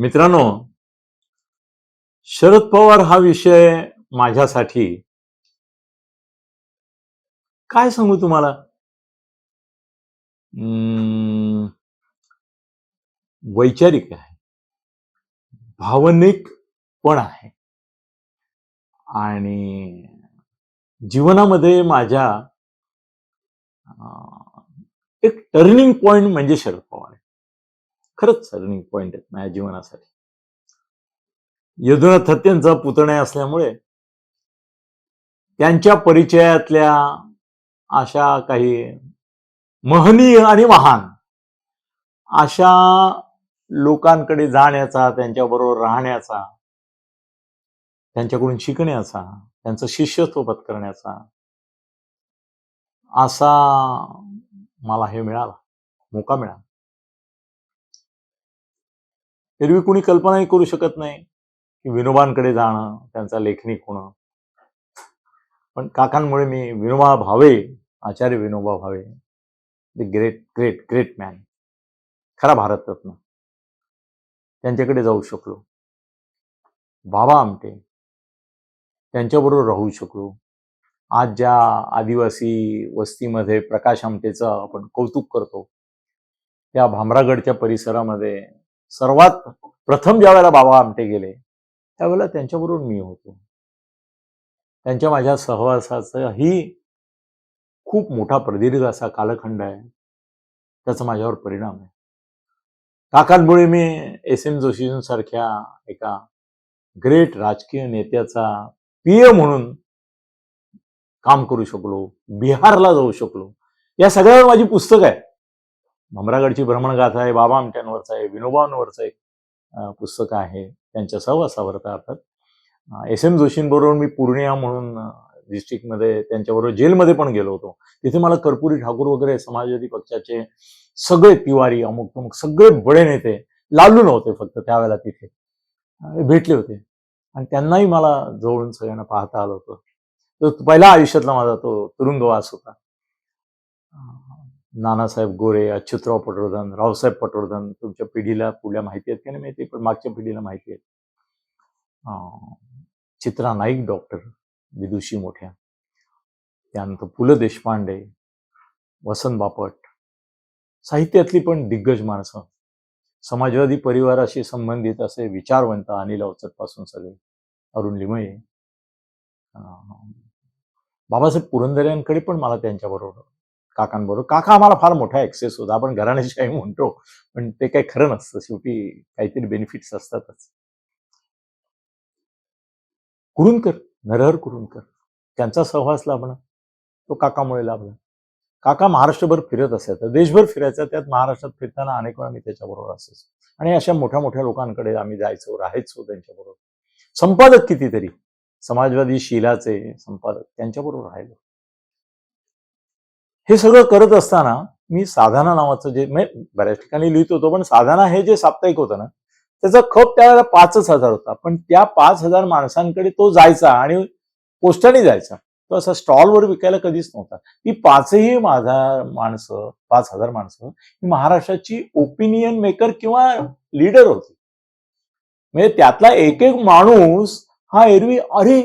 मित्रांनो शरद पवार हा विषय माझ्यासाठी. काय सांगू तुम्हाला? वैचारिक आहे. भावनिक पण आहे. आणि जीवनामध्ये माझ्या एक टर्निंग पॉइंट म्हणजे शरद पवार खरंच टर्निंग पॉइंट आहेत माझ्या जीवनासाठी. यदुनाथ थत्तेंचा पुतण्या असल्यामुळे त्यांच्या परिचयातल्या अशा काही महनीय आणि महान अशा लोकांकडे जाण्याचा त्यांच्याबरोबर राहण्याचा त्यांच्याकडून शिकण्याचा त्यांचं शिष्यत्व पत्करण्याचा असा मला हे मिळाला मोका मिळाला. एरवी कुणी कल्पनाही करू शकत नाही की विनोबांकडे जाणं त्यांचा लेखनिक होणं. पण काकांमुळे मी Vinoba Bhave Acharya Vinoba Bhave the great great great man खरा भारतरत्न त्यांच्याकडे जाऊ शकलो. बाबा आमटे त्यांच्याबरोबर राहू शकलो. आज ज्या आदिवासी वस्तीमध्ये प्रकाश आमटेचं आपण कौतुक करतो त्या भामरागडच्या परिसरामध्ये सर्वात प्रथम ज्या वेळेला बाबा आमटे गेले त्यावेळेला त्यांच्याबरोबर मी होतो. त्यांच्या माझ्या सहवासाचा ही खूप मोठा प्रदीर्घ असा कालखंड आहे. त्याचा माझ्यावर परिणाम आहे. काकांमुळे मी एस एम जोशींसारख्या एका ग्रेट राजकीय नेत्याचा पिय म्हणून काम करू शकलो बिहारला जाऊ शकलो या सगळ्यावर माझी पुस्तक आहे भमरागडची भ्रमणगाथा आहे बाबा आमट्यांवरचं आहे विनोबांवरचं एक पुस्तक आहे त्यांच्या सहवासावर अर्थात. एस एम जोशींबरोबर मी पूर्णिया म्हणून डिस्ट्रिक्टमध्ये त्यांच्याबरोबर जेलमध्ये पण गेलो होतो. तिथे मला कर्पुरी ठाकूर वगैरे समाजवादी पक्षाचे सगळे तिवारी अमुक तमुक सगळे बडे नेते लालू नव्हते फक्त त्यावेळेला तिथे. भेटले होते. आणि त्यांनाही मला जवळून सगळ्यांना पाहता आलं होतं. तो पहिला आयुष्यातला माझा तो तुरुंगवास होता. नानासाहेब गोरे अच्युतराव पटवर्धन रावसाहेब पटवर्धन तुमच्या पिढीला पुढल्या माहिती आहेत की नाही माहिती? पण मागच्या पिढीला माहिती आहेत. चित्रा नाईक डॉक्टर विदुषी मोठ्या. त्यानंतर पु ल देशपांडे वसंत बापट. साहित्यातली पण दिग्गज माणसं. समाजवादी परिवाराशी संबंधित असे विचारवंत अनिल अवचटपासून सगळे. अरुण लिमये. बाबासाहेब बाबासाहेब पुरंदऱ्यांकडे पण मला त्यांच्याबरोबर काकांबरोबर. काका आम्हाला फार मोठा ऍक्सेस होता. आपण घराण्याशाही म्हणतो पण ते काही खरं नसतं. शेवटी काहीतरी बेनिफिट्स असतातच. कुरुंदकर नरहर कुरुंदकर त्यांचा सहवास लाभला. तो काकामुळे लाभला. काका महाराष्ट्रभर फिरत असायचा. देशभर फिरायचा. त्यात महाराष्ट्रात फिरताना अनेक वेळा मी त्याच्याबरोबर असायचो. आणि अशा मोठ्या मोठ्या लोकांकडे आम्ही जायचो राहायचो त्यांच्याबरोबर. संपादक कितीतरी. समाजवादी शिलाचे संपादक त्यांच्याबरोबर राहिलो. हे सगळं करत असताना मी साधना नावाचं जे म्हणजे बऱ्याच ठिकाणी लिहित होतो पण साधना हे जे साप्ताहिक होतं ना त्याचा खप त्यावेळेला पाचच हजार होता. पण त्या पाच हजार माणसांकडे तो जायचा आणि पोस्टाने जायचा. तो असा स्टॉलवर विकायला कधीच नव्हता. ती पाचही माझा माणसं पाच हजार माणसं ही महाराष्ट्राची ओपिनियन मेकर किंवा लीडर होती. म्हणजे त्यातला एक एक माणूस हा एरवी अरे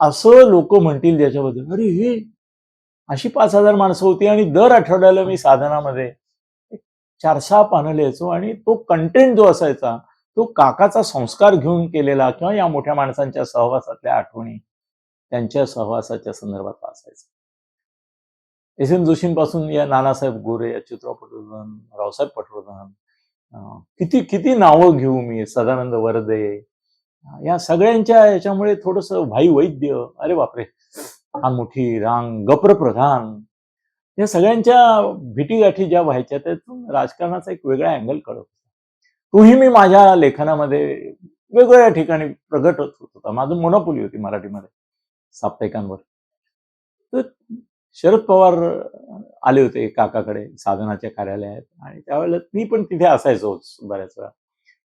असं लोक म्हणतील त्याच्याबद्दल. अरे हे अशी पाच हजार माणसं होती आणि दर आठवड्याला मी साधनामध्ये चार सहा पानं लिहायचो आणि तो कंटेंट जो असायचा तो काकाचा संस्कार घेऊन केलेला किंवा या मोठ्या माणसांच्या सहवासातल्या आठवणी त्यांच्या सहवासाच्या संदर्भात वाचायचा. एस एम जोशींपासून या नानासाहेब गोरे चित्रा पटवर्धन रावसाहेब पटवर्धन किती किती नावं घेऊ मी सदानंद वरदे या सगळ्यांच्या याच्यामुळे थोडस भाई वैद्य अरे बापरे! हा मोठी रांग गप्रप्रधान. या सगळ्यांच्या भेटीगाठी ज्या व्हायच्या त्यातून राजकारणाचा एक वेगळा अँगल कळत होता. तोही मी माझ्या लेखनामध्ये वेगवेगळ्या ठिकाणी प्रगट होत होता. माझं मोनोपोली होती मराठीमध्ये साप्ताहिकांवर. तर शरद पवार आले होते काकाकडे साधनाच्या कार्यालयात. आणि त्यावेळेला मी पण तिथे असायचोच बऱ्याच वेळा.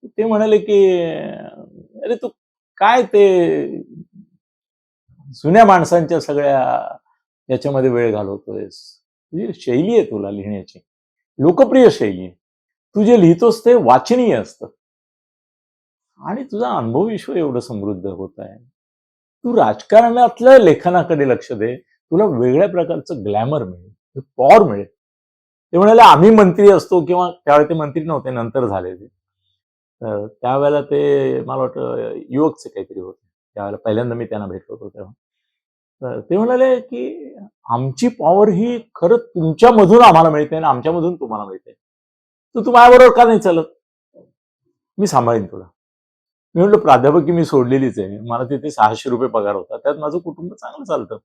ते म्हणाले की अरे तू काय ते जुन्या माणसांच्या सगळ्या याच्यामध्ये वेळ घालवतोयस. तुझी शैली आहे तुला लिहिण्याची. लोकप्रिय शैली आहे. तू जे लिहितोस ते वाचनीय असतं. आणि तुझा अनुभव विश्व एवढं समृद्ध होत आहे. तू राजकारणातल्या लेखनाकडे लक्ष दे. तुला वेगळ्या प्रकारचं ग्लॅमर मिळेल. पॉवर मिळेल. ते म्हणाले आम्ही मंत्री असतो किंवा त्यावेळेला ते मंत्री नव्हते नंतर झाले ते. तर त्यावेळेला ते मला वाटतं युवकचे काहीतरी होते. त्यावेळेला पहिल्यांदा मी त्यांना भेटलो होतो तेव्हा. तर ते म्हणाले की आमची पॉवर ही खरं तुमच्यामधून आम्हाला मिळते आणि आमच्यामधून तुम्हाला मिळते. तर तू माझ्याबरोबर का नाही चालत? मी सांभाळीन तुला. मी म्हटलं प्राध्यापकी मी सोडलेलीच आहे. मला तिथे सहाशे रुपये पगार होता. त्यात माझं कुटुंब चांगलं चालतं.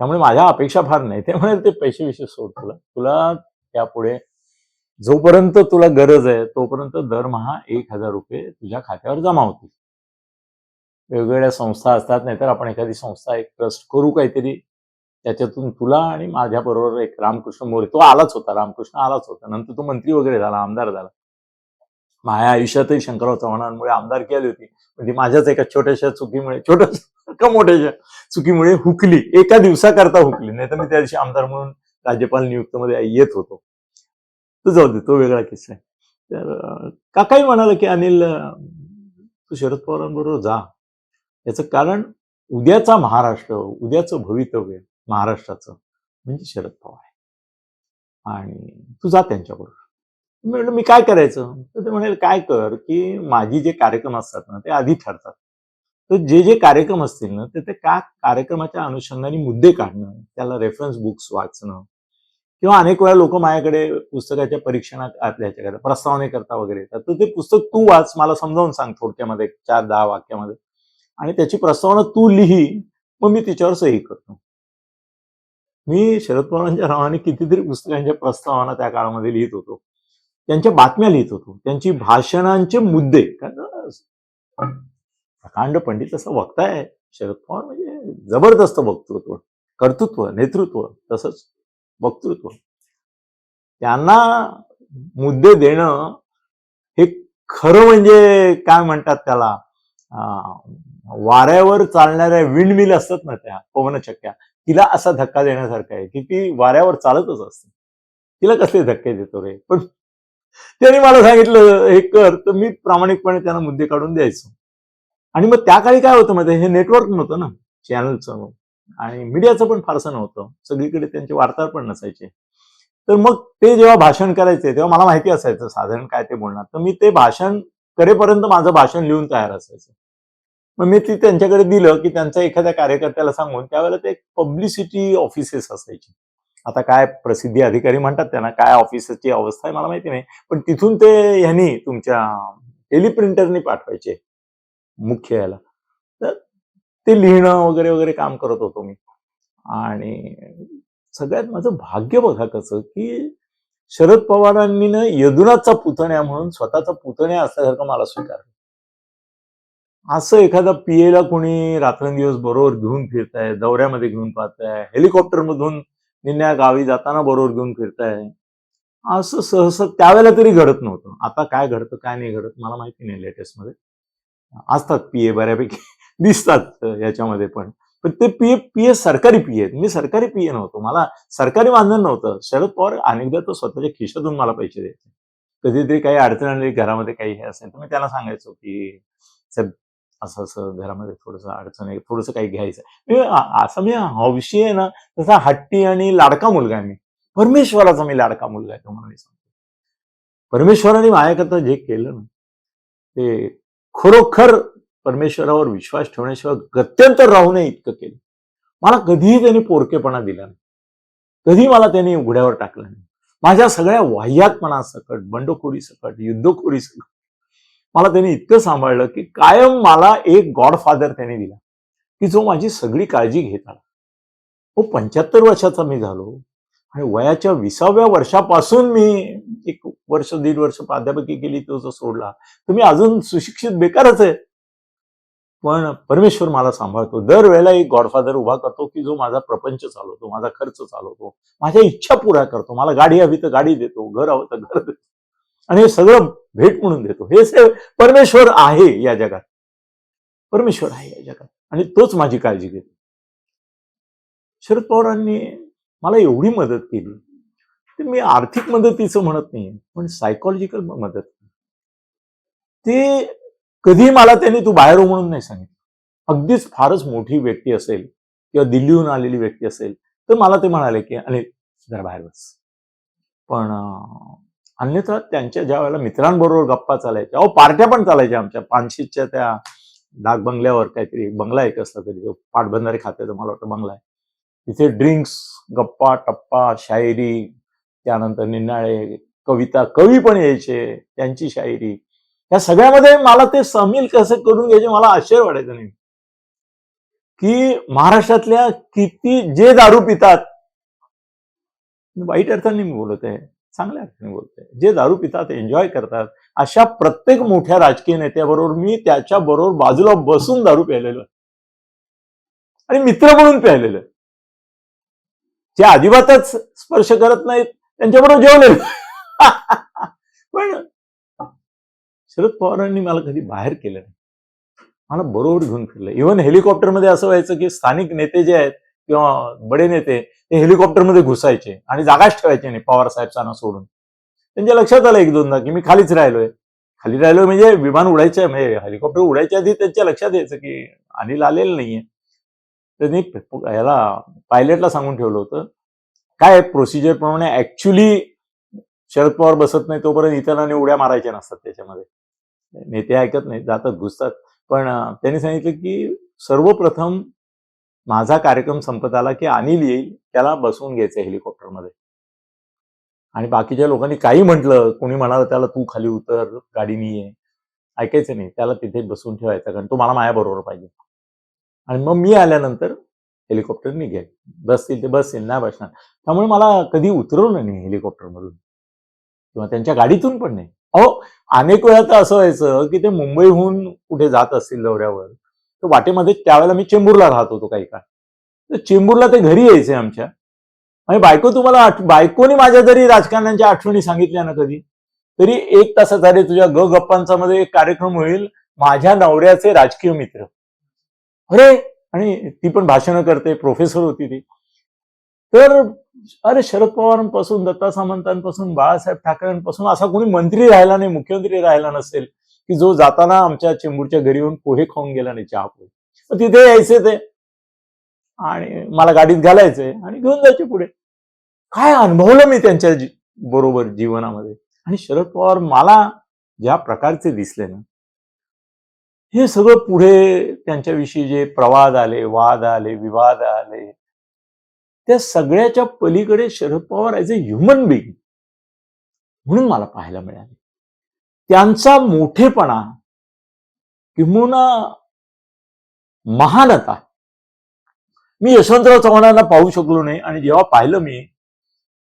त्यामुळे माझ्या अपेक्षा फार नाही. त्यामुळे ते पैसे विषय सोड तुला. तुला त्यापुढे जोपर्यंत तुला गरज आहे तोपर्यंत दरमहा एक हजार रुपये तुझ्या खात्यावर जमा होतील. वेगवेगळ्या संस्था असतात नाहीतर आपण एखादी संस्था एक ट्रस्ट करू काहीतरी त्याच्यातून तुला आणि माझ्या बरोबर एक रामकृष्ण मोरे तो आलाच होता रामकृष्ण आलाच होता नंतर तो मंत्री वगैरे झाला आमदार झाला. माझ्या आयुष्यातही शंकरराव चव्हाणांमुळे आमदारकी आली होती पण ती माझ्याच एका छोट्याशा चुकीमुळे छोट्या का मोठ्याशा चुकीमुळे हुकली एका दिवसाकरता हुकली नाही तर मी त्या दिवशी आमदार म्हणून राज्यपाल नियुक्तमध्ये येत होतो. तो जाऊ दे तो वेगळा किस्सा आहे. तर काकाही म्हणाला की अनिल तू शरद पवारांबरोबर जा याचं कारण उद्याचा महाराष्ट्र उद्याचं भवितव्य महाराष्ट्राचं म्हणजे शरद पवार. आहे आणि तू जा त्यांच्याबरोबर. मी म्हटलं मी काय करायचं? तर ते म्हणाले काय कर की माझी जे कार्यक्रम असतात ना ते आधी ठरतात. तर जे जे कार्यक्रम असतील ना ते ते का कार्यक्रमाच्या अनुषंगाने मुद्दे काढणं त्याला रेफरन्स बुक्स वाचणं किंवा अनेक वेळा लोक माझ्याकडे पुस्तकाच्या परीक्षणात आपल्याच्याकडे प्रस्तावने करता वगैरे येतात. तर ते पुस्तक तू वाच मला समजावून सांग थोडक्यामध्ये चार दहा वाक्यामध्ये. आणि त्याची प्रस्तावना तू लिही मग मी तिच्यावर सही करतो. मी शरद पवारांच्या नावाने कितीतरी पुस्तकांच्या प्रस्तावना त्या काळामध्ये लिहित होतो. त्यांच्या बातम्या लिहित होतो. त्यांची भाषणांचे मुद्दे. कारण प्रकांड पंडित असं वक्ताय. शरद पवार म्हणजे जबरदस्त वक्तृत्व कर्तृत्व नेतृत्व तसंच वक्तृत्व. त्यांना मुद्दे देणं हे खरं म्हणजे काय म्हणतात त्याला वाऱ्यावर चालणाऱ्या विंडमिल असतात ना त्या पवनचक्क्या तिला असा धक्का देण्यासारखा आहे की ती वाऱ्यावर चालतच असते. तिला कसले धक्के देतो रे? पण त्यांनी मला सांगितलं हे कर तर मी प्रामाणिकपणे त्यांना मुद्दे काढून द्यायचो. आणि मग त्या काळी काय होतं मध्ये हे नेटवर्क नव्हतं ना चॅनलचं आणि मीडियाचं पण फारसं नव्हतं. सगळीकडे त्यांचे वार्ताहर पण नसायचे. तर मग ते जेव्हा भाषण करायचे तेव्हा मला माहिती असायचं साधारण काय ते बोलणार. तर मी ते भाषण करेपर्यंत माझं भाषण लिहून तयार असायचं. मग मी ती त्यांच्याकडे दिलं की त्यांच्या एखाद्या कार्यकर्त्याला सांगून त्यावेळेला ते पब्लिसिटी ऑफिसेस असायची. आता काय प्रसिद्धी अधिकारी म्हणतात त्यांना काय ऑफिसची अवस्था आहे मला माहिती नाही पण तिथून ते ह्यांनी तुमच्या टेलिप्रिंटरनी पाठवायचे मुख्य याला. तर ते लिहिणं वगैरे वगैरे काम करत होतो मी. आणि सगळ्यात माझं भाग्य बघा कसं की शरद पवारांनी ना यदुनाथचा पुतण्या म्हणून स्वतःचा पुतण्या असल्यासारखं मला स्वीकारलं. असं एखादा पीएला कोणी रात्रंदिवस बरोबर घेऊन फिरताय दौऱ्यामध्ये घेऊन पाहताय हेलिकॉप्टरमधून निन्या गावी जाताना बरोबर घेऊन फिरताय असं सहसा त्यावेळेला तरी घडत नव्हतं. आता काय घडतं काय नाही घडत मला माहिती नाही लेटेस्टमध्ये. असतात पीए बऱ्यापैकी दिसतात याच्यामध्ये पण. पण ते पी पीए सरकारी पीए आहेत. मी सरकारी पीए नव्हतो. मला सरकारी मानधन नव्हतं. शरद पवार अनेकदा तो स्वतःच्या खिशातून मला पैसे द्यायचे. कधीतरी काही अडचण आली घरामध्ये काही हे असेल तर मी त्याला सांगायचो की साहेब असं असं घरामध्ये थोडंसं अडचण आहे थोडंसं काही घ्यायचं म्हणजे असं मी हौशी आहे ना तसा हट्टी आणि लाडका मुलगा आहे मी. परमेश्वराचा मी लाडका मुलगा आहे तुम्हाला मी सांगतो. परमेश्वराने माझ्याकरता जे केलं ना ते खरोखर परमेश्वरावर विश्वास ठेवण्याशिवाय गत्यंतर राहू नये इतकं केलं. मला कधीही त्यांनी पोरकेपणा दिला नाही. कधी मला त्यांनी उघड्यावर टाकलं नाही. माझ्या सगळ्या वाह्यातपणा सकट बंडखोरी सकट युद्धखोरी सकट मला त्यांनी इतकं सांभाळलं की कायम मला एक गॉडफादर त्याने दिला की जो माझी सगळी काळजी घेत आला. हो पंच्याहत्तर वर्षाचा मी झालो आणि वयाच्या विसाव्या वर्षापासून मी एक वर्ष दीड वर्ष प्राध्यापकी केली तो जो सोडला तर मी अजून सुशिक्षित बेकारच आहे. पण परमेश्वर मला सांभाळतो. दरवेळेला एक गॉडफादर उभा करतो की जो माझा प्रपंच चालवतो माझा खर्च चालवतो माझ्या इच्छा पुऱ्या करतो. मला गाडी हवी तर गाडी देतो घर हवं तर घर देतो. आणि हे सगळं भेट म्हणून देतो. हे से- परमेश्वर आहे या जगात. परमेश्वर आहे या जगात. आणि तोच माझी काळजी घेतो. शरद पवारांनी मला एवढी मदत केली. ते मी आर्थिक मदतीचं म्हणत नाही पण सायकोलॉजिकल मदत. ते कधी मला त्यांनी तू बाहेर हो म्हणून नाही सांगितलं. अगदीच फारच मोठी व्यक्ती असेल किंवा दिल्लीहून आलेली व्यक्ती असेल तर मला ते म्हणाले की अनिल जरा बाहेर बस. पण अन्यथा त्यांच्या ज्या वेळेला मित्रांबरोबर गप्पा चालायच्या अहो पार्ट्या पण चालायच्या आमच्या. पानशीच्या त्या डाक बंगल्यावर काहीतरी बंगला एक असला तरी तो पाटबंधारे खात्याचा मला वाटतं बंगला आहे. तिथे ड्रिंक्स गप्पा टप्पा शायरी त्यानंतर निनाळे कविता कवी पण यायचे त्यांची शायरी. या सगळ्यामध्ये मला ते सामील कसं करून घ्यायचे मला आश्चर्य वाटायचं नाही. की महाराष्ट्रातल्या किती जे दारू पितात वाईट अर्थाने मी बोलत आहे. चांगल्या अर्थाने बोलतोय. जे दारू पितात एन्जॉय करतात अशा प्रत्येक मोठ्या राजकीय नेत्याबरोबर मी त्याच्या बरोबर बाजूला बसून दारू प्यायलेलो. आणि मित्र म्हणून प्यायलेलं. जे अजिबातच स्पर्श करत नाहीत त्यांच्याबरोबर जेवलेलं. पण शरद पवारांनी मला कधी बाहेर केलं नाही. मला बरोबर घेऊन फिरलं. इव्हन हेलिकॉप्टरमध्ये असं व्हायचं की स्थानिक नेते जे आहेत किंवा बडे नेते ते हेलिकॉप्टरमध्ये घुसायचे आणि जागाच ठेवायचे नाही पवार साहेबांना सोडून. त्यांच्या लक्षात आलं एक दोनदा की मी खालीच राहिलोय. खाली राहिलोय म्हणजे विमान उडायचं म्हणजे हेलिकॉप्टर उडायच्या आधी त्यांच्या लक्षात यायचं की अनिल आलेलं नाहीये. त्यांनी याला पायलटला सांगून ठेवलं होतं. काय प्रोसिजर प्रमाणे ऍक्च्युली शरद पवार बसत नाही तोपर्यंत इतरांनी उड्या मारायच्या नसतात त्याच्यामध्ये. नेते ऐकत नाही जातात घुसतात. पण त्यांनी सांगितलं की सर्वप्रथम माझा कार्यक्रम संपत आला की अनिल येईल त्याला बसवून घ्यायचं हेलिकॉप्टरमध्ये. आणि बाकीच्या लोकांनी काही म्हटलं कोणी म्हणाल त्याला तू खाली उतर गाडीनी ये ऐकायचं नाही त्याला तिथे बसून ठेवायचं कारण तो मला माझ्याबरोबर पाहिजे. आणि मग मी आल्यानंतर हेलिकॉप्टर निघेल. बसतील ते बसतील नाही बसणार. त्यामुळे मला कधी उतरवलं नाही हेलिकॉप्टरमधून. किंवा त्यांच्या गाडीतून पण नाही. अहो अनेक वेळा तर असं व्हायचं की ते मुंबईहून कुठे जात असतील दौऱ्यावर. तर वाटेमध्ये त्यावेळेला मी चेंबूरला राहत होतो काही काळ. तर चेंबूरला ते घरी यायचे आमच्या. आणि बायको तुम्हाला आठ बायकोने माझ्या जरी राजकारण्यांच्या आठवणी सांगितल्या ना कधी तरी एक तासाचा रे तुझ्या ग गप्पांचा मध्ये एक कार्यक्रम होईल माझ्या नवऱ्याचे राजकीय मित्र. अरे आणि ती पण भाषणं करते प्रोफेसर होती ती. तर अरे शरद पवारांपासून दत्ता सामंतांपासून बाळासाहेब ठाकरेंपासून असा कोणी मंत्री राहिला नाही मुख्यमंत्री राहिला नसेल. की जो जाताना आमच्या चेंबूरच्या घरी येऊन पोहे खाऊन गेला नाही चहा पोहे. मग तिथे यायचे ते. आणि मला गाडीत घालायचंय आणि घेऊन जायचे पुढे. काय अनुभवलं मी त्यांच्या जी- बरोबर जीवनामध्ये? आणि शरद पवार मला ज्या प्रकारचे दिसले ना हे सगळं पुढे त्यांच्याविषयी जे प्रवाद आले वाद आले विवाद आले त्या सगळ्याच्या पलीकडे Sharad Pawar as a human being म्हणून मला पाहायला मिळाले. त्यांचा मोठेपणा किंबहुना महानता मी यशवंतराव चव्हाणांना पाहू शकलो नाही आणि जेव्हा पाहिलं मी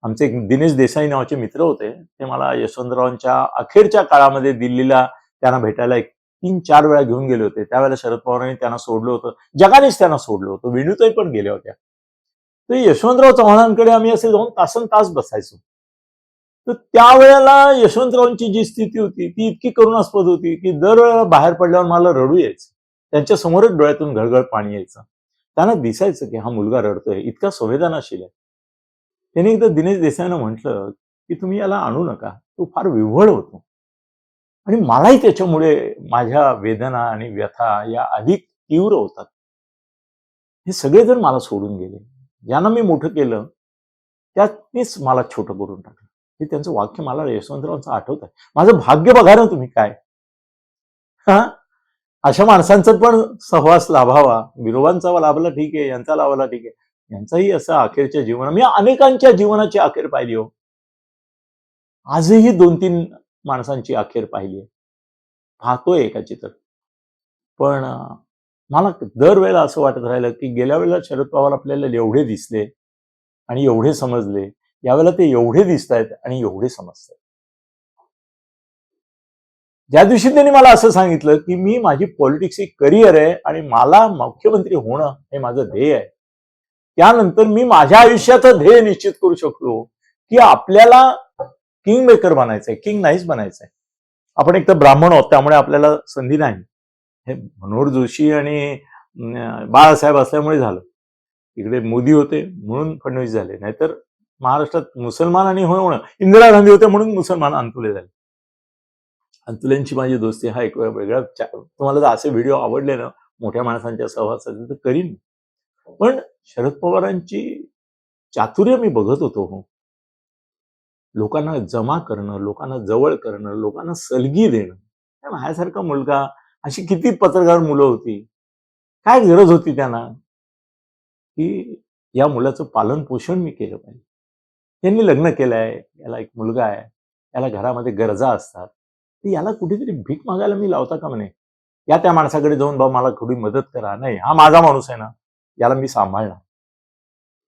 आमचे दिनेश देसाई नावाचे मित्र होते ते मला यशवंतरावांच्या अखेरच्या काळामध्ये दिल्लीला त्यांना भेटायला एक तीन चार वेळा घेऊन गेले होते. त्यावेळेला शरद पवारांनी त्यांना सोडलं होतं. जगानेच त्यांना सोडलं होतं. वेणूताई पण गेल्या होत्या. तर यशवंतराव चव्हाणांकडे आम्ही असे जाऊन तासन तास बसायचो. तर त्यावेळेला यशवंतरावांची जी स्थिती होती ती इतकी करुणास्पद होती की दरवेळेला बाहेर पडल्यावर मला रडू यायचं. त्यांच्या समोरच डोळ्यातून घळघळ पाणी यायचं. त्यांना दिसायचं की हा मुलगा रडतोय इतका संवेदनाशील आहे. त्यांनी एकदा दिनेश देसाईनं म्हटलं की तुम्ही याला आणू नका तो फार विव्हळ होतो. आणि मलाही त्याच्यामुळे माझ्या वेदना आणि व्यथा या अधिक तीव्र होतात. हे सगळेजण मला सोडून गेले. ज्यांना मी मोठं केलं त्यातनीच मला छोटं करून टाकलं. हे त्यांचं वाक्य मला यशवंतरावांचं आठवत आहे. माझं भाग्य बघा ना तुम्ही काय. हा? अशा माणसांचा पण सहवास लाभावा. विरोबांचा लाभला ठीक आहे यांचा लाभला ठीक. आहे यांचाही असं अखेरच्या जीवन मी अनेकांच्या जीवनाची अखेर पाहिली हो. आजही दोन तीन माणसांची अखेर पाहिली आहे. पाहतोय एकाची तर. पण मला दरवेळेला असं वाटत राहिलं की गेल्या वेळेला शरद पवार आपल्याला एवढे दिसले आणि एवढे समजले यावेळेला ते एवढे दिसत आहेत आणि एवढे समजत आहेत ज्या दिवशी त्यांनी मला असं सांगितलं की मी माझी पॉलिटिक्सची करिअर आहे आणि मला मुख्यमंत्री होणं हे माझं ध्येय आहे त्यानंतर मी माझ्या आयुष्याचं ध्येय निश्चित करू शकलो की आपल्याला किंग मेकर बनायचंय किंग नाहीच बनायचंय. आपण एक तर ब्राह्मण आहोत त्यामुळे आपल्याला संधी नाही. हे मनोहर जोशी आणि बाळासाहेब असल्यामुळे झालं. इकडे मोदी होते म्हणून फडणवीस झाले. नाहीतर महाराष्ट्रात मुसलमान आणि होणं. इंदिरा गांधी होते म्हणून मुसलमान अंतुले झाले. आणि माझी दोस्ती हा एक वेगळा तुम्हाला जर असे व्हिडिओ आवडले ना मोठ्या माणसांच्या सहवासाचे तर करीन. पण शरद पवारांची चातुर्य मी बघत होतो हो. लोकांना जमा करणं लोकांना जवळ करणं लोकांना सलगी देणं. माझ्यासारखा मुलगा अशी किती पत्रकार मुलं होती. काय गरज होती त्यांना? की या मुलाचं पालन पोषण मी केलं पाहिजे. त्यांनी लग्न केलंय याला एक मुलगा आहे याला घरामध्ये गरजा असतात. तर याला कुठेतरी भीक मागायला मी लावता का म्हणे? या त्या माणसाकडे जाऊन बा मला थोडी मदत करा. नाही हा माझा माणूस आहे ना याला मी सांभाळणार.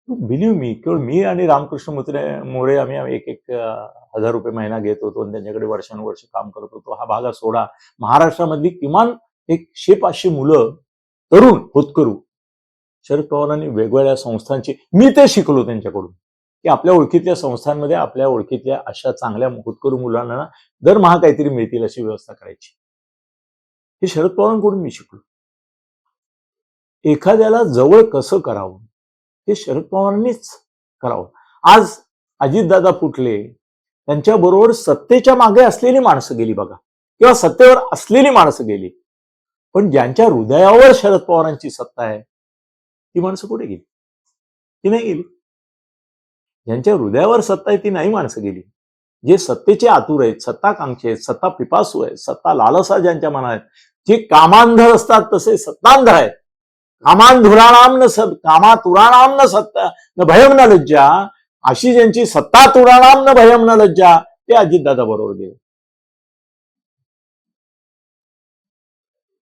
बिलीव मी केवळ मी आणि रामकृष्ण मुत्रे मोरे आम्ही एक एक हजार रुपये महिना घेत होतो आणि त्यांच्याकडे वर्षानुवर्ष काम करत होतो. हा भागा सोडा. महाराष्ट्रामधली किमान एक शे पाचशे मुलं तरुण होतकरू शरद पवारांनी वेगवेगळ्या संस्थांची मी ते शिकलो त्यांच्याकडून. की आपल्या ओळखीतल्या संस्थांमध्ये आपल्या ओळखीतल्या अशा चांगल्या होतकरू मुलांना दरमहा काहीतरी मिळतील अशी व्यवस्था करायची. हे शरद पवारांकडून मी शिकलो. एखाद्याला जवळ कसं करावं? हे शरद पवारांनीच करावं. आज अजितदादा फुटले त्यांच्याबरोबर सत्तेच्या मागे असलेली माणसं गेली बघा. किंवा सत्तेवर असलेली माणसं गेली. पण ज्यांच्या हृदयावर शरद पवारांची सत्ता आहे ती माणसं कुठे गेली? ती नाही गेली. ज्यांच्या हृदयावर सत्ता आहे ती नाही माणसं गेली. जे सत्तेचे आतुर आहेत सत्ताकांक्षी आहेत सत्ता पिपासू आहेत सत्ता लालसा ज्यांच्या मनात आहेत जे कामांध असतात तसे सत्तांध आहेत. कामांधुराणाम न सत कामातुराणाम न सत्ता न भयम न लज्जा अशी ज्यांची सत्ता तुराणाम न भयम न लज्जा ते अजितदादा बरोबर गेले.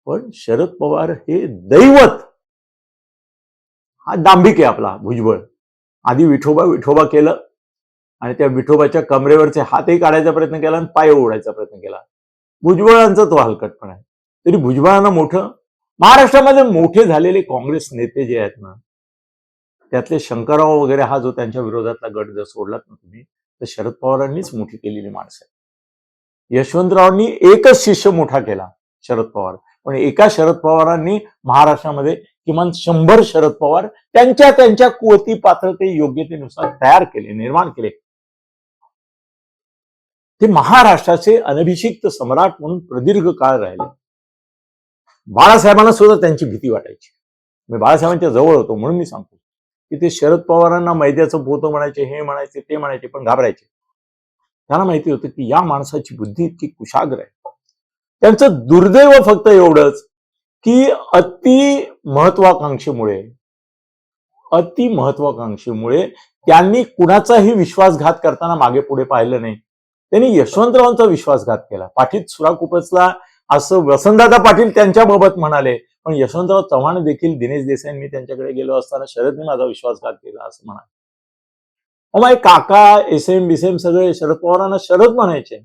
पण शरद पवार हे दैवत हा दांभिक आहे आपला भुजबळ. आधी विठोबा विठोबा केलं आणि त्या विठोबाच्या कमरेवरचे हातही काढायचा प्रयत्न केला आणि पाय ओढायचा प्रयत्न केला. भुजबळांचा तो हलकटपणा आहे. तरी भुजबळांना मोठं महाराष्ट्रामध्ये मोठे झालेले काँग्रेस नेते जे आहेत ना त्यातले शंकरराव वगैरे हा जो त्यांच्या विरोधातला गट जर सोडलात ना तुम्ही तर शरद पवारांनीच मोठी केलेली माणसं आहेत. यशवंतरावांनी एकच शिष्य मोठा केला शरद पवार. पण एका शरद पवारांनी महाराष्ट्रामध्ये किमान शंभर शरद पवार त्यांच्या त्यांच्या कुवती पात्रते योग्यतेनुसार तयार केले निर्माण केले. ते महाराष्ट्राचे अनभिषिक्त सम्राट म्हणून प्रदीर्घ काळ राहिले. बाळासाहेबांना सुद्धा त्यांची भीती वाटायची. मी बाळासाहेबांच्या जवळ होतो म्हणून मी सांगतो. की ते शरद पवारांना मैद्याचं पोतं म्हणायचे हे म्हणायचे ते म्हणायचे पण घाबरायचे. त्यांना माहिती होतं की या माणसाची बुद्धी इतकी कुशाग्र आहे. त्यांचं दुर्दैव फक्त एवढंच की अति महत्वाकांक्षेमुळे अति महत्वाकांक्षेमुळे त्यांनी कुणाचाही विश्वासघात करताना मागे पुढे पाहिलं नाही. त्यांनी यशवंतरावांचा विश्वासघात केला. पाठीत सुराख उपसला असं वसंतदादा पाटील त्यांच्याबाबत म्हणाले पण यशवंतराव चव्हाण देखील दिनेश देसाई मी त्यांच्याकडे गेलो असताना शरदने माझा विश्वासघात केला असं म्हणाले. अहो काका एस एम बिसेम सगळे शरद पवारांना शरद म्हणायचे.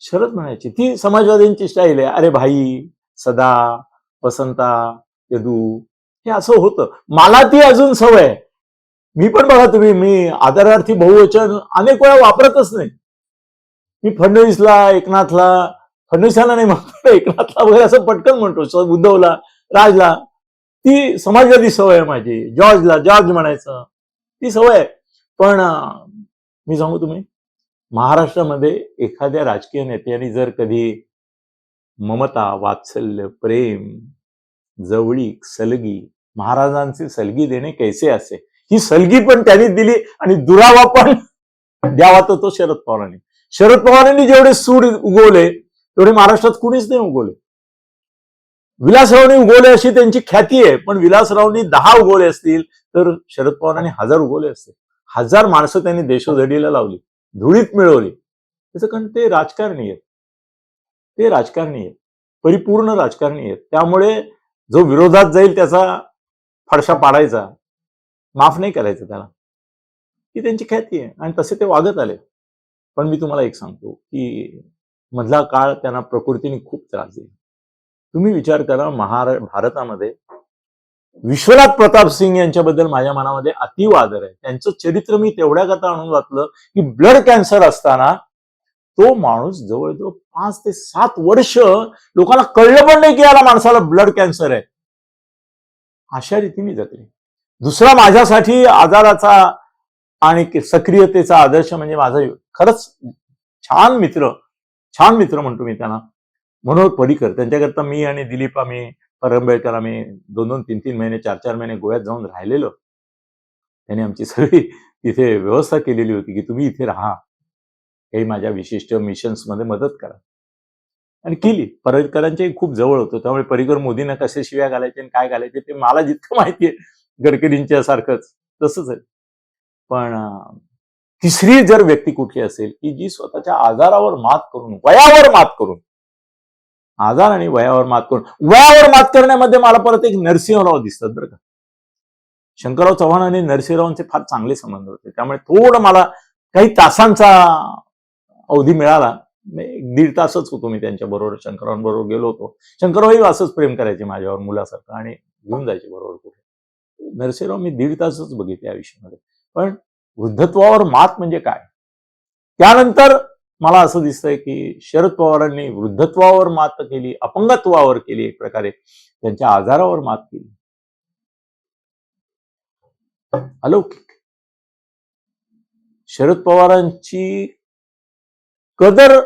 शरद म्हणायची. ती समाजवाद्यांची स्टाईल आहे. अरे भाई सदा वसंता यदू हे असं होतं. मला ती अजून सवय आहे. मी पण बघा तुम्ही मी आदरार्थी बहुवचन अनेक वेळा वापरतच नाही. मी फडणवीसला एकनाथला फडणवीसांना नाही म्हणतो एकनाथला वगैरे असं पटकन म्हणतो उद्धवला राजला. ती समाजवादी सवय आहे माझी. जॉर्जला जॉर्ज म्हणायचं. ती सवय आहे. पण मी सांगू तुम्ही महाराष्ट्रामध्ये एखाद्या राजकीय नेत्याने जर कधी ममता वात्सल्य प्रेम जवळीक सलगी महाराजांची सलगी देणे कैसे असे? ही सलगी पण त्यांनी दिली आणि दुरावा पण द्यावा तर तो शरद पवारांनी. शरद पवारांनी जेवढे सूड उगवले तेवढे महाराष्ट्रात कुणीच नाही उगवले. विलासरावनी उगवले अशी त्यांची ख्याती आहे पण विलासरावनी दहा उगवले असतील तर शरद पवारांनी हजार उगवले असते. हजार माणसं त्यांनी देशोधडीला लावली धुळीत मिळवली. त्याचं कारण ते राजकारणी आहेत. ते राजकारणी आहेत. परिपूर्ण राजकारणी आहेत. त्यामुळे जो विरोधात जाईल त्याचा फडशा पाडायचा. माफ नाही करायचं त्याला. ही त्यांची ख्याती आहे आणि तसे ते वागत आले. पण मी तुम्हाला एक सांगतो की मधला काळ त्यांना प्रकृतीने खूप त्रास दिला. तुम्ही विचार करा महारा भारतामध्ये विश्वनाथ प्रताप सिंग यांच्याबद्दल माझ्या मनामध्ये अतिव आदर आहे. त्यांचं चरित्र मी तेवढ्या करता आणून वाचलं की ब्लड कॅन्सर असताना तो माणूस जवळजवळ पाच ते सात वर्ष लोकांना कळलं पण नाही की याला माणसाला ब्लड कॅन्सर आहे. अशा रीतीने जगले दुसरा माझ्यासाठी आजाराचा आणि सक्रियतेचा आदर्श म्हणजे माझा खरंच छान मित्र छान मित्र म्हणतो मी त्यांना मनोहर पर्रिकर त्यांच्याकरता मी आणि दिलीप आम्ही परंबेळकर आम्ही दोन दोन तीन तीन महिने चार चार महिने गोव्यात जाऊन राहिलेलो. त्यांनी आमची सगळी तिथे व्यवस्था केलेली होती की तुम्ही इथे राहा. काही माझ्या विशिष्ट मिशन्समध्ये मदत करा. आणि केली. पर्रिकरांचे खूप जवळ होतं. त्यामुळे पर्रिकर मोदींना कसे शिव्या घालायचे आणि काय घालायचे ते मला जितकं माहिती आहे गडकरींच्या सारखंच तसंच आहे. पण तिसरी जर व्यक्ती कुठली असेल की जी स्वतःच्या आजारावर मात करून वयावर मात करून आजार आणि वयावर मात करून वयावर मात करण्यामध्ये मला परत एक नरसिंहराव दिसतात बरं का. शंकरराव चव्हाण आणि नरसिंहरावांचे फार चांगले संबंध होते. त्यामुळे थोडं मला काही तासांचा अवधी मिळाला. मी एक दीड तासच होतो मी त्यांच्या बरोबर शंकररावांबरोबर गेलो होतो. शंकररावही असंच प्रेम करायचे माझ्यावर मुलासारखं आणि घेऊन जायचे बरोबर कुठे नरसिंहराव मी दीड तासच बघितले आयुष्यामध्ये पण वृद्धत्वावर मात म्हणजे काय? त्यानंतर मला असं दिसतंय की शरद पवारांनी वृद्धत्वावर मात केली अपंगत्वावर केली एक प्रकारे. त्यांच्या आजारावर मात केली. अलौकिक. शरद पवारांची कदर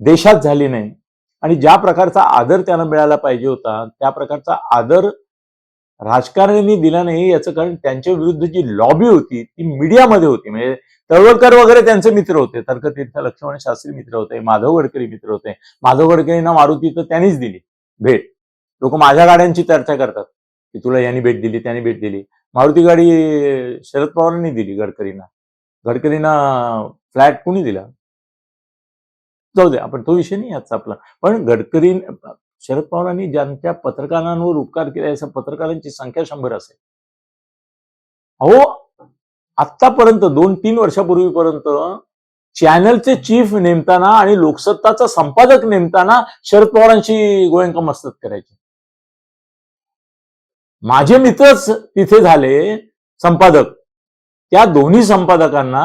देशात झाली नाही. आणि ज्या प्रकारचा आदर त्यांना मिळाला पाहिजे होता त्या प्रकारचा आदर राजकारण्यांनी दिला नाही याचं कारण त्यांच्या विरुद्ध जी लॉबी होती ती मीडियामध्ये होती. म्हणजे तळवळकर वगैरे त्यांचे मित्र होते तर्कतीर्थ लक्ष्मण शास्त्री मित्र होते माधव गडकरी मित्र होते. माधव गडकरींना मारुती तर त्यांनीच दिली भेट. लोक माझ्या गाड्यांची चर्चा करतात की तुला यांनी भेट दिली त्यांनी भेट दिली. मारुती गाडी शरद पवारांनी दिली गडकरींना. गडकरींना फ्लॅट कुणी दिला? जाऊ दे आपण तो विषय नाही आजचा आपला. पण गडकरी शरद पवारांनी ज्यांच्या पत्रकारांवर उपकार केला अशा पत्रकारांची संख्या शंभर असेल. अहो आतापर्यंत दोन तीन वर्षापूर्वीपर्यंत चॅनलचे चीफ नेमताना आणि लोकसत्ताचा संपादक नेमताना शरद पवारांशी गोयंका मस्तत करायचे. माझे मित्रच तिथे झाले संपादक. त्या दोन्ही संपादकांना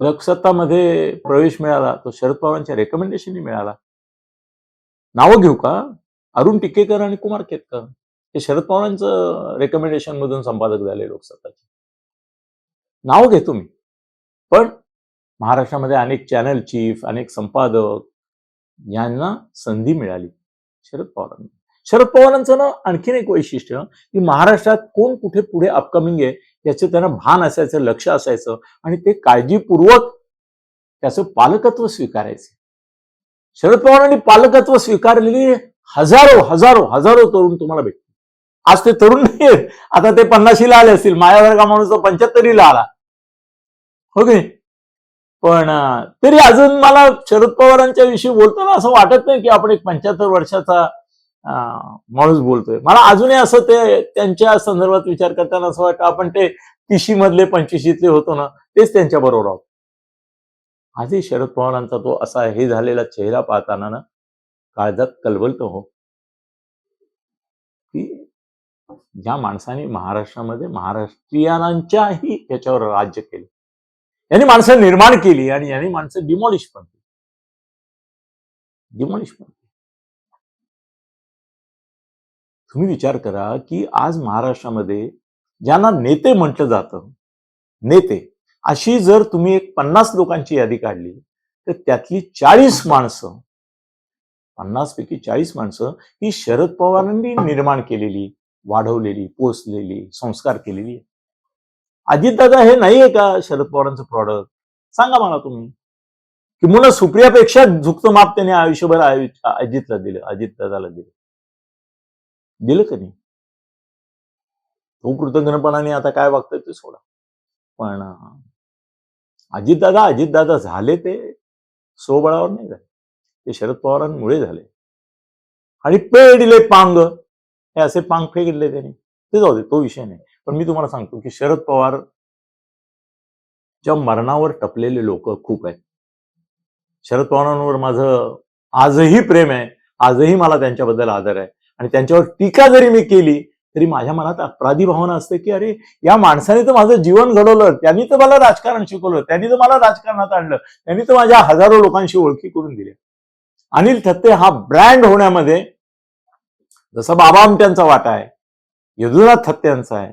लोकसत्तामध्ये प्रवेश मिळाला तो शरद पवारांच्या रेकमेंडेशननी मिळाला. नावं घेऊ का? अरुण टिकेकर आणि कुमार केतकर. हे शरद पवारांचं रेकमेंडेशन मधून संपादक झाले लोकसत्ताचे. नाव घेतो मी पण महाराष्ट्रामध्ये अनेक चॅनल चीफ अनेक संपादक यांना संधी मिळाली. शरद पवारांना. शरद पवारांचं ना आणखीन एक वैशिष्ट्य की महाराष्ट्रात कोण कुठे पुढे अपकमिंग आहे याचं त्यांना भान असायचं लक्ष असायचं आणि ते काळजीपूर्वक त्याचं पालकत्व स्वीकारायचे. शरद पवारांनी पालकत्व स्वीकारलेली हजारो हजारो हजारो तरुण तुम्हाला भेटतील. आज ते तरुण नाही आता ते पन्नाशीला आले असतील. माझ्या वर्गा माणूस तो पंच्याहत्तरीला आला. हो की पण तरी अजून मला शरद पवारांच्या विषयी बोलताना असं वाटत नाही की आपण एक पंच्याहत्तर वर्षाचा माणूस बोलतोय. मला अजूनही असं ते त्यांच्या संदर्भात विचार करताना असं वाटतं आपण ते तिशी मधले पंचवीशीतले होतो ना तेच त्यांच्या बरोबर आहोत. आधी शरद पवारांचा तो असा हे झालेला चेहरा पाहताना ना काळजात कलबलतो हो. की ज्या माणसाने महाराष्ट्रामध्ये महाराष्ट्रीयांच्याही याच्यावर राज्य केलं. यांनी माणसं निर्माण केली आणि यांनी माणसं डिमॉलिश पण केली. डिमॉलिश पण तुम्ही विचार करा की आज महाराष्ट्रामध्ये ज्यांना नेते म्हटलं जातं नेते अशी जर तुम्ही एक पन्नास लोकांची यादी काढली तर त्यातली चाळीस माणसं पन्नास पैकी चाळीस माणसं ही शरद पवारांनी निर्माण केलेली वाढवलेली पोचलेली संस्कार केलेली अजितदादा हे नाहीये का शरद पवारांचं प्रॉडक्ट सांगा मला तुम्ही. किंवा सुप्रियापेक्षा झुकतं माप त्याने आयुष्यभर आयुष्य अजितला दिलं अजितदादाला दिलं. दिलं का नाही? तो कृतज्ञपणाने आता काय वागतोय ते सोडा. पण अजितदादा अजितदादा झाले ते स्वबळावर नाही झाले. ते शरद पवारांमुळे झाले. आणि पेडले पांग. हे असे पांग फेकले त्यांनी. ते जाऊ दे तो विषय नाही. पण मी तुम्हाला सांगतो की शरद पवार च्या मरणावर टपलेले लोक खूप आहेत. शरद पवारांवर माझं आजही प्रेम आहे. आजही मला त्यांच्याबद्दल आदर आहे. आणि त्यांच्यावर टीका जरी मी केली तरी माझ्या मनात अपराधी भावना असते की अरे या माणसाने तर माझं जीवन घडवलं त्यांनी तर मला राजकारण शिकवलं त्यांनी तर मला राजकारणात आणलं त्यांनी तर माझ्या हजारो लोकांशी ओळखी करून दिल्या अनिल थत्ते हा ब्रँड होण्यामध्ये जसा बाबा आमट्यांचा वाटा आहे यदुनाथ थत्त्यांचा आहे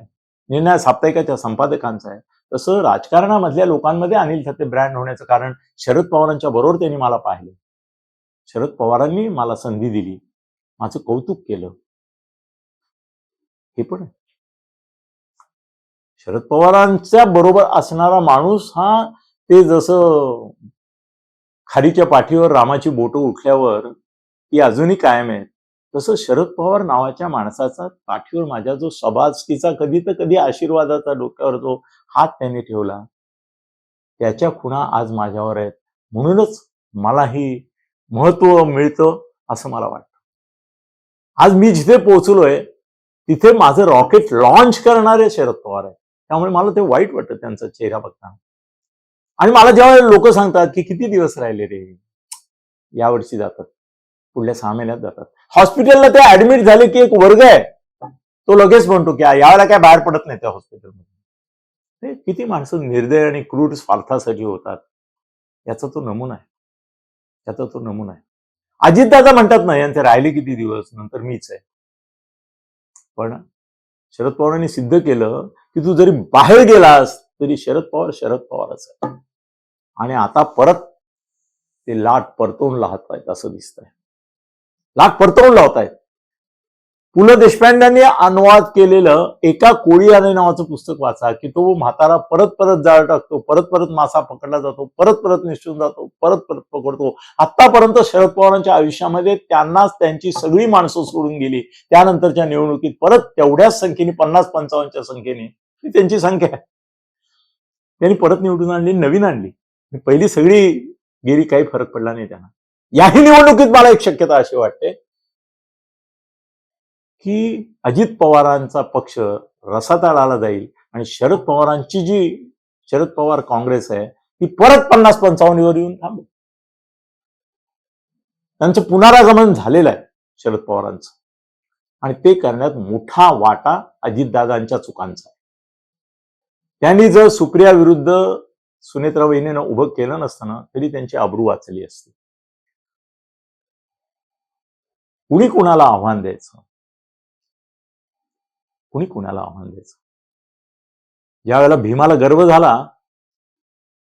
निर्णय साप्ताहिकाच्या संपादकांचा आहे तसं राजकारणामधल्या लोकांमध्ये अनिल थत्ते ब्रँड होण्याचं कारण शरद पवारांच्या बरोबर त्यांनी मला पाहिलं. शरद पवारांनी मला संधी दिली. माझं कौतुक केलं. हे पण शरद पवारांच्या बरोबर असणारा माणूस हा ते जसं खारीच्या पाठीवर रामाची बोटं उठल्यावर ती अजूनही कायम आहे तसं शरद पवार नावाच्या माणसाचा पाठीवर माझ्या जो सभासकीचा कधी तर कधी आशीर्वादाचा डोक्यावर जो हात त्याने ठेवला त्याच्या खुणा आज माझ्यावर आहेत. म्हणूनच मलाही महत्त्व मिळतं असं मला वाटतं. आज मी जिथे पोहोचलोय तिथे माझं रॉकेट लॉन्च करणारे शरद पवार आहे त्यामुळे मला ते वाईट वाटतं त्यांचा चेहरा बघताना. आणि मला जेव्हा लोक सांगतात की किती दिवस राहिले रे? यावर्षी जातात. पुढल्या सहा महिन्यात जातात. हॉस्पिटलला ते ऍडमिट झाले की एक वर्ग आहे. तो लगेच म्हणतो की यावेळेला काय बाहेर पडत नाही त्या हॉस्पिटलमध्ये. ते किती माणसं निर्दय आणि क्रूर स्वार्थासाठी होतात. याचा तो नमुना आहे. याचा तो नमुना आहे. अजितदादा म्हणतात ना यांचे राहिले किती दिवस? नंतर मीच आहे. पण शरद पवारांनी सिद्ध केलं की तू जरी बाहेर गेलास तरी शरद पवार शरद पवारच आहे. आणि आता परत ते लाट परतवून लाहत आहेत असं दिसतंय. लाट परतवून लावतायत. पु ल देशपांड्यांनी अनुवाद केलेलं एका कोळी आणे नावाचं पुस्तक वाचा की तो म्हातारा परत परत जाळ टाकतो परत परत मासा पकडला जातो परत परत निसटून जातो परत परत पकडतो. आतापर्यंत शरद पवारांच्या आयुष्यामध्ये त्यांनाच त्यांची सगळी माणसं सोडून गेली. त्यानंतरच्या निवडणुकीत परत तेवढ्याच संख्येने पन्नास पंचावन्नच्या संख्येने ही त्यांची संख्या आहे. त्यांनी परत निवडून आणली नवीन आणली. पहिली सगळी गेली काही फरक पडला नाही त्यांना. याही निवडणुकीत मला एक शक्यता अशी वाटते की अजित पवारांचा पक्ष रसातळाला जाईल आणि शरद पवारांची जी शरद पवार काँग्रेस आहे ती परत पन्नास पंचावन्नवर येऊन थांबेल. त्यांचं पुनरागमन झालेलं आहे शरद पवारांचं. आणि ते करण्यात मोठा वाटा अजितदादांच्या चुकांचा आहे. त्यांनी जर सुप्रिया विरुद्ध सुनेत्रा वहिनीनं उभं केलं नसताना तरी त्यांची आबरू वाचली असती. कुणी कुणाला आव्हान द्यायचं? कुणी कुणाला आव्हान द्यायचं? ज्या वेळेला भीमाला गर्व झाला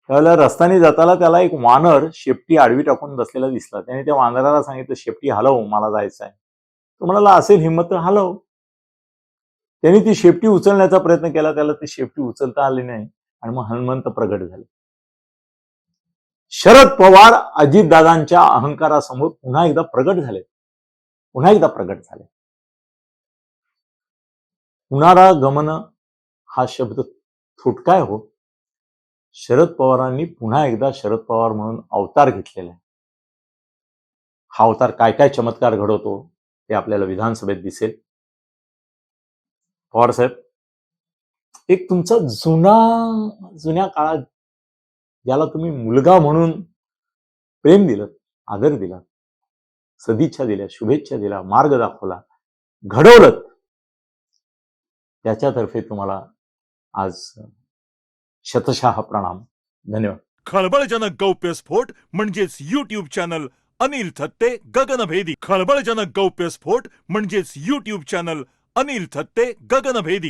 त्यावेळेला रस्त्याने जाताना त्याला एक वानर शेपटी आडवी टाकून बसलेला दिसला. त्याने त्या वानराला सांगितलं शेपटी हलव मला जायचं आहे तो म्हणाला असेल हिंमत तर हलव. त्यांनी ती शेपटी उचलण्याचा प्रयत्न केला त्याला ती शेपटी उचलता आली नाही आणि मग हनुमंत प्रगट झाले. शरद पवार अजितदादांच्या अहंकारासमोर पुन्हा एकदा प्रगट झाले. पुन्हा एकदा प्रगट झाले. पुनारा गमन हा शब्द थोटकाय हो? शरद पवारांनी पुन्हा एकदा शरद पवार म्हणून अवतार घेतलेला आहे. हा अवतार काय काय चमत्कार घडवतो ते आपल्याला विधानसभेत दिसेल. पवार साहेब एक तुमचा जुना जुन्या काळात ज्याला तुम्ही मुलगा म्हणून प्रेम दिलं आदर दिला सदिच्छा दिल्या शुभेच्छा दिल्या मार्ग दाखवला घडवलं त्याच्यातर्फे तुम्हाला आज शतशः प्रणाम. धन्यवाद. खळबळजनक गौप्यस्फोट म्हणजेच युट्यूब चॅनल अनिल थत्ते गगनभेदी खळबळजनक गौप्यस्फोट म्हणजेच युट्यूब चॅनल अनिल थत्ते गगनभेदी